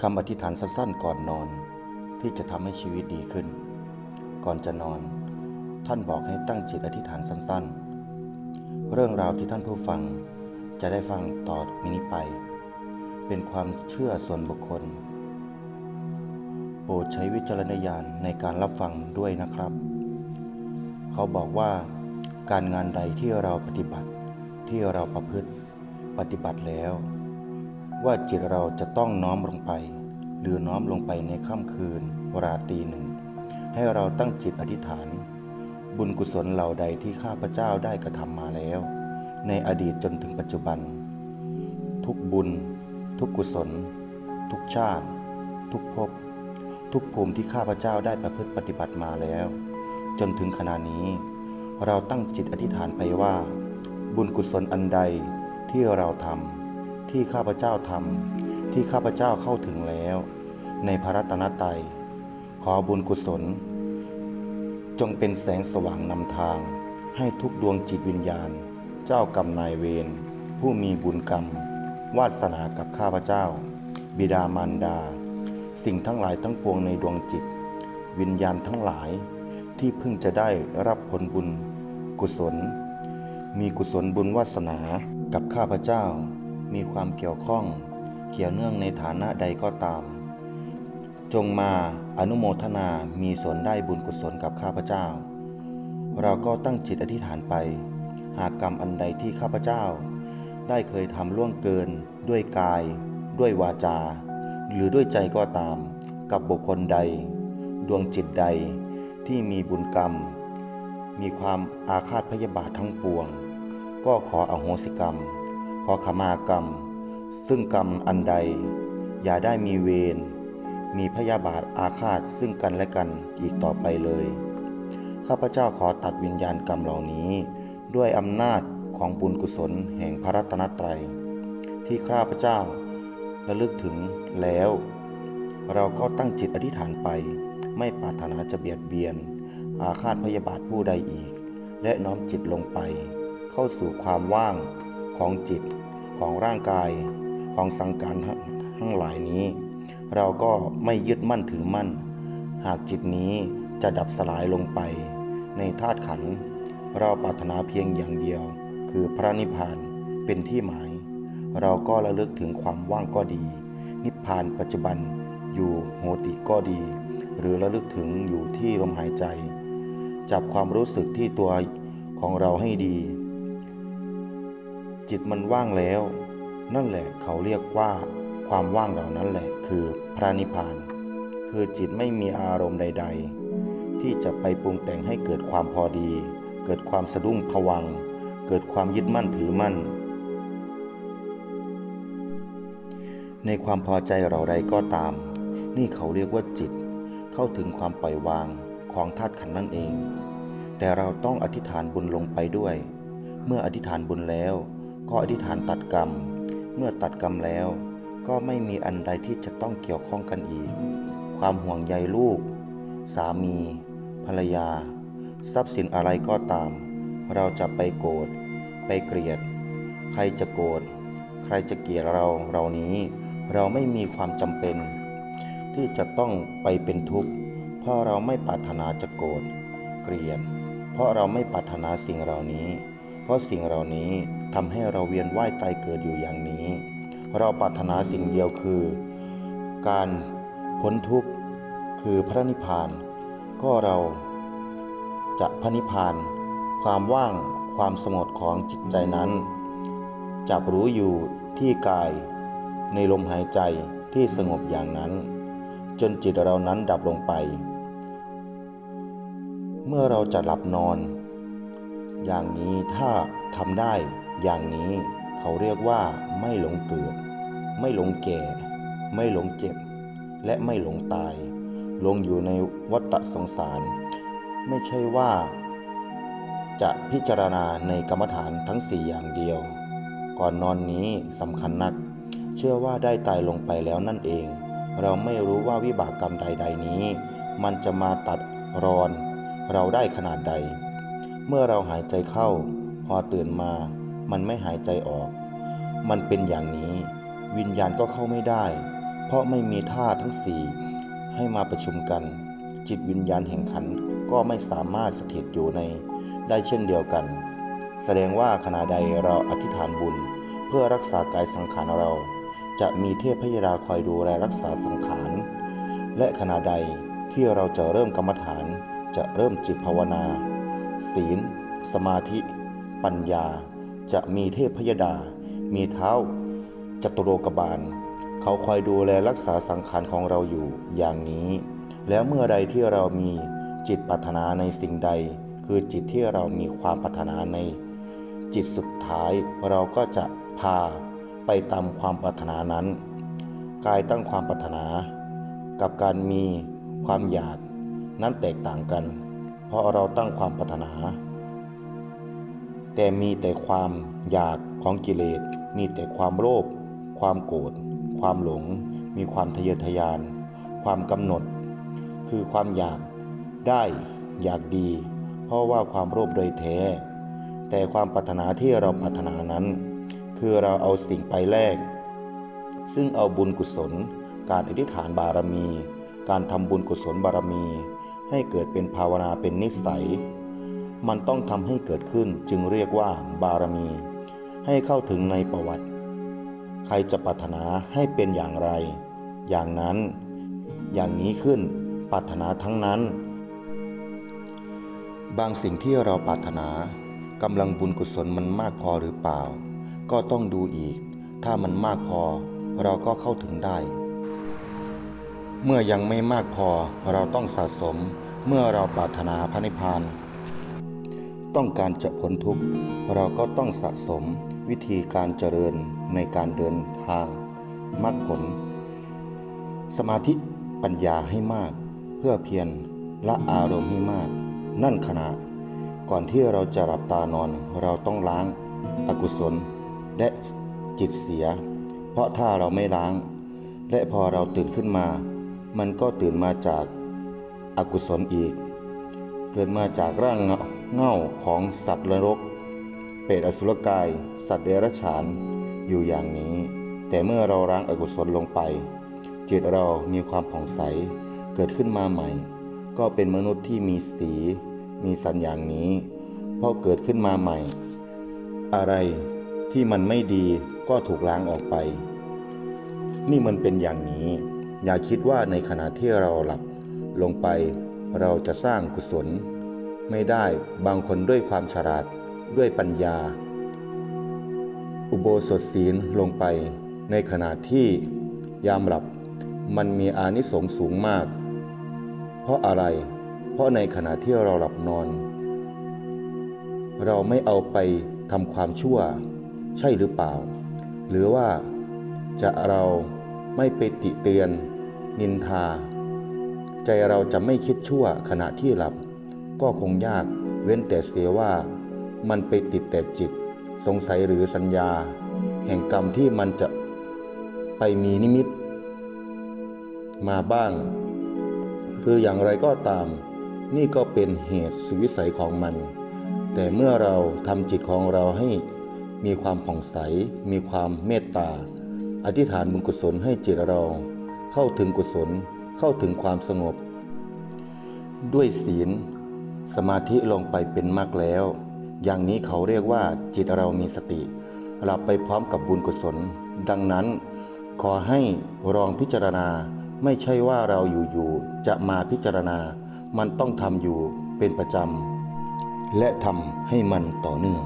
คำอธิษฐานสั้นๆ ก่อนนอน ที่จะทำให้ชีวิตดีขึ้น ก่อนจะนอน ท่านบอกให้ตั้งจิตอธิษฐานสั้นๆ เรื่องราวที่ท่านผู้ฟังจะได้ฟังต่อมินี้ไป เป็นความเชื่อส่วนบุคคล โปรดใช้วิจารณญาณในการรับฟังด้วยนะครับ เขาบอกว่าการงานใดที่เราปฏิบัติที่เราประพฤติปฏิบัติแล้ว ว่าจิตเราจะต้องน้อมลงไป หรือน้อมลงไปในค่ำคืนราตรีหนึ่ง ให้เราตั้งจิตอธิษฐาน บุญกุศลเหล่าใดที่ข้าพเจ้าได้กระทำมาแล้ว ในอดีตจนถึงปัจจุบัน ทุกบุญ ทุกกุศล ทุกชาติ ทุกภพทุกภูมิที่ข้าพเจ้าได้ประพฤติปฏิบัติมาแล้ว จนถึงขณะนี้ เราตั้งจิตอธิษฐานไปว่า บุญกุศลอันใดที่เราทำ ที่ข้าพเจ้าทำที่ข้าพเจ้าเข้าถึงแล้ว ในพระรัตนตรัย ขอบุญกุศล จงเป็นแสงสว่างนำทาง ให้ทุกดวงจิตวิญญาณ เจ้ากรรมนายเวรผู้มีบุญกรรม วาสนากับข้าพเจ้า บิดามารดา สิ่งทั้งหลายทั้งปวงในดวงจิต วิญญาณทั้งหลายที่เพิ่งจะได้รับผลบุญ กุศล มีกุศลบุญวาสนากับข้าพเจ้า มีความเกี่ยวข้อง เกี่ยวเนื่องในฐานะใดก็ตาม จงมาอนุโมทนามีส่วนได้บุญกุศลกับข้าพเจ้า เราก็ตั้งจิตอธิษฐานไป หากกรรมอันใดที่ข้าพเจ้า ได้เคยทำล่วงเกิน ด้วยกาย ด้วยวาจา หรือด้วยใจก็ตาม กับบุคคลใด ดวงจิตใดที่มีบุญกรรม มีความอาฆาตพยาบาททั้งปวง ก็ขออโหสิกรรม ขอขมากรรม ซึ่งกรรมอันใด อย่าได้มีเวร มีพยาบาทอาฆาตซึ่งกันและกันอีกต่อไปเลย ข้าพเจ้าขอตัดวิญญาณกรรมเหล่านี้ ด้วยอำนาจของบุญกุศลแห่งพระรัตนตรัย ที่ข้าพเจ้าระลึกถึงแล้ว เราก็ตั้งจิตอธิษฐานไป ไม่ปรารถนาจะเบียดเบียน อาฆาตพยาบาทผู้ใดอีก และน้อมจิตลงไป เข้าสู่ความว่าง ของจิตของร่างกายของสังขารทั้งหลายนี้ เราก็ไม่ยึดมั่นถือมั่น หากจิตนี้จะดับสลายลงไป ในธาตุขัน เราปรารถนาเพียงอย่างเดียว คือพระนิพพานเป็นที่หมาย เราก็ระลึกถึงความว่างก็ดี นิพพานปัจจุบันอยู่โหติก็ดี หรือระลึกถึงอยู่ที่ลมหายใจ จับความรู้สึกที่ตัวของเราให้ดี จิตมันว่างแล้ว นั่นแหละเขาเรียกว่า ความว่างเหล่านั้นแหละ คือพระนิพพาน คือจิตไม่มีอารมณ์ใด ๆ ที่จะไปปรุงแต่งให้เกิดความพอดี เกิดความสะดุ้งผวัง เกิดความยึดมั่นถือมั่น ในความพอใจเราใดก็ตาม นี่เขาเรียกว่าจิต เข้าถึงความปล่อยวางของธาตุขันนั่นเอง แต่เราต้องอธิษฐานบุญลงไปด้วย เมื่ออธิษฐานบุญแล้ว ก็อธิษฐานตัดกรรม เมื่อตัดกรรมแล้ว ก็ไม่มีอันใดที่จะต้องเกี่ยวข้องกันอีก ความห่วงใยลูก สามี ภรรยา ทรัพย์สินอะไรก็ตาม เราจะไปโกรธ ไปเกลียด ใครจะโกรธ ใครจะเกลียดเราเรานี้ เราไม่มีความจำเป็น ที่จะต้องไปเป็นทุกข์ เพราะเราไม่ปรารถนาจะโกรธ เกลียด เพราะเราไม่ปรารถนาสิ่งเหล่านี้ เพราะสิ่งเหล่านี้ทำให้เราเวียนว่ายตายเกิดอยู่อย่างนี้ เราปรารถนาสิ่งเดียวคือ การพ้นทุกข์คือพระนิพพาน ก็เราจะพระนิพพาน ความว่างความสงบของจิตใจนั้นจับรู้อยู่ที่กายในลมหายใจที่สงบอย่างนั้น จนจิตเรานั้นดับลงไป เมื่อเราจะหลับนอน อย่างนี้ถ้าทำได้ อย่างนี้เขาเรียกว่าไม่หลงเกิด ไม่หลงแก่ ไม่หลงเจ็บ และไม่หลงตาย ลงอยู่ในวัฏสงสาร ไม่ใช่ว่า จะพิจารณาในกรรมฐานทั้งสี่อย่างเดียว ก่อนนอนนี้สำคัญนัก เชื่อว่าได้ตายลงไปแล้วนั่นเอง เราไม่รู้ว่าวิบากกรรมใด ๆนี้ มันจะมาตัดรอน เราได้ขนาดใด เมื่อเราหายใจเข้า พอตื่นมา มันไม่หายใจออก มันเป็นอย่างนี้ วิญญาณก็เข้าไม่ได้ เพราะไม่มีธาตุทั้งสี่ให้มาประชุมกัน จิตวิญญาณแห่งขันก็ไม่สามารถสถิตอยู่ในได้เช่นเดียวกัน แสดงว่าขณะใดเราอธิษฐานบุญ เพื่อรักษากายสังขารเรา จะมีเทพพยดาคอยดูแลรักษาสังขาร และขณะใดที่เราจะเริ่มกรรมฐานจะเริ่มจิตภาวนา ศีล สมาธิ ปัญญา จะมีเทพพยดา มีเท้าจตุโลกบาล เขาคอยดูแลรักษาสังขารของเราอยู่อย่างนี้ แล้วเมื่อใดที่เรามีจิตปรารถนาในสิ่งใด คือจิตที่เรามีความปรารถนาใน จิตสุดท้ายเราก็จะพาไปตามความปรารถนานั้น กายตั้งความปรารถนา กับการมีความอยากนั้นแตกต่างกัน เพราะเราตั้งความปรารถนา แต่มีแต่ความอยากของกิเลส มีแต่ความโลภ ความโกรธ ความหลง มีความทะเยอทะยาน ความกำหนด คือความอยากได้อยากดี เพราะว่าความโลภโดยแท้ แต่ความปรารถนาที่เราปรารถนานั้น คือเราเอาสิ่งไปแลก ซึ่งเอาบุญกุศล การอธิษฐานบารมี การทำบุญกุศลบารมี ให้เกิดเป็นภาวนาเป็นนิสัย มันต้องทำให้เกิดขึ้นจึงเรียกว่าบารมี ให้เข้าถึงในประวัติ ใครจะปรารถนาให้เป็นอย่างไร อย่างนั้น อย่างนี้ขึ้นปรารถนาทั้งนั้น บางสิ่งที่เราปรารถนากำลังบุญกุศลมันมากพอหรือเปล่า ก็ต้องดูอีก ถ้ามันมากพอเราก็เข้าถึงได้ เมื่อยังไม่มากพอเราต้องสะสม เมื่อเราปรารถนาพระนิพพาน ต้องการจะพ้นทุกข์ เราก็ต้องสะสมวิธีการเจริญในการเดินทางมรรคผล สมาธิปัญญาให้มาก เพื่อเพียรละอารมณ์ให้มาก นั่นขณะ ก่อนที่เราจะหลับตานอนเราต้องล้างอากุศลและจิตเสีย เพราะถ้าเราไม่ล้าง และพอเราตื่นขึ้นมา มันก็ตื่นมาจาก อกุศลอีก เกิดมาจากร่างเง่าของสัตว์นรก เปรตอสุรกาย สัตว์เดรัจฉานอยู่อย่างนี้ แต่เมื่อเราล้างอกุศลลงไป จิตเรามีความผ่องใสเกิดขึ้นมาใหม่ ก็เป็นมนุษย์ที่มีสี มีสันอย่างนี้เพราะเกิดขึ้นมาใหม่ อะไรที่มันไม่ดีก็ถูกล้างออกไป นี่มันเป็นอย่างนี้ อย่าคิดว่าในขณะที่เราหลับ ลงไปเราจะสร้างกุศล ไม่ได้บางคนด้วยความฉลาดด้วยปัญญา อุโบสถศีลลงไป ในขณะที่ยามหลับมันมีอานิสงส์สูงมาก เพราะอะไร เพราะในขณะที่เราหลับนอน เราไม่เอาไปทำความชั่ว ใช่หรือเปล่า หรือว่าจะเราไม่ไปติเตียน นินทา ใจเราจะไม่คิดชั่วขณะที่หลับ ก็คงยากเว้นแต่เสียว่า มันไปติดแต่จิต สงสัยหรือสัญญา แห่งกรรมที่มันจะไปมีนิมิต มาบ้างหรืออย่างไรก็ตาม นี่ก็เป็นเหตุสุวิสัยของมัน แต่เมื่อเราทำจิตของเราให้มีความผ่องใส มีความเมตตา อธิษฐานบุญกุศลให้จิตเรา เข้าถึงกุศล เข้าถึงความสงบ ด้วยศีล สมาธิลงไปเป็นมากแล้ว อย่างนี้เขาเรียกว่าจิตเรามีสติหลับไปพร้อมกับบุญกุศล ดังนั้น ขอให้ลองพิจารณาไม่ใช่ว่าเราอยู่ๆจะมาพิจารณา มันต้องทำอยู่เป็นประจำและทำให้มันต่อเนื่อง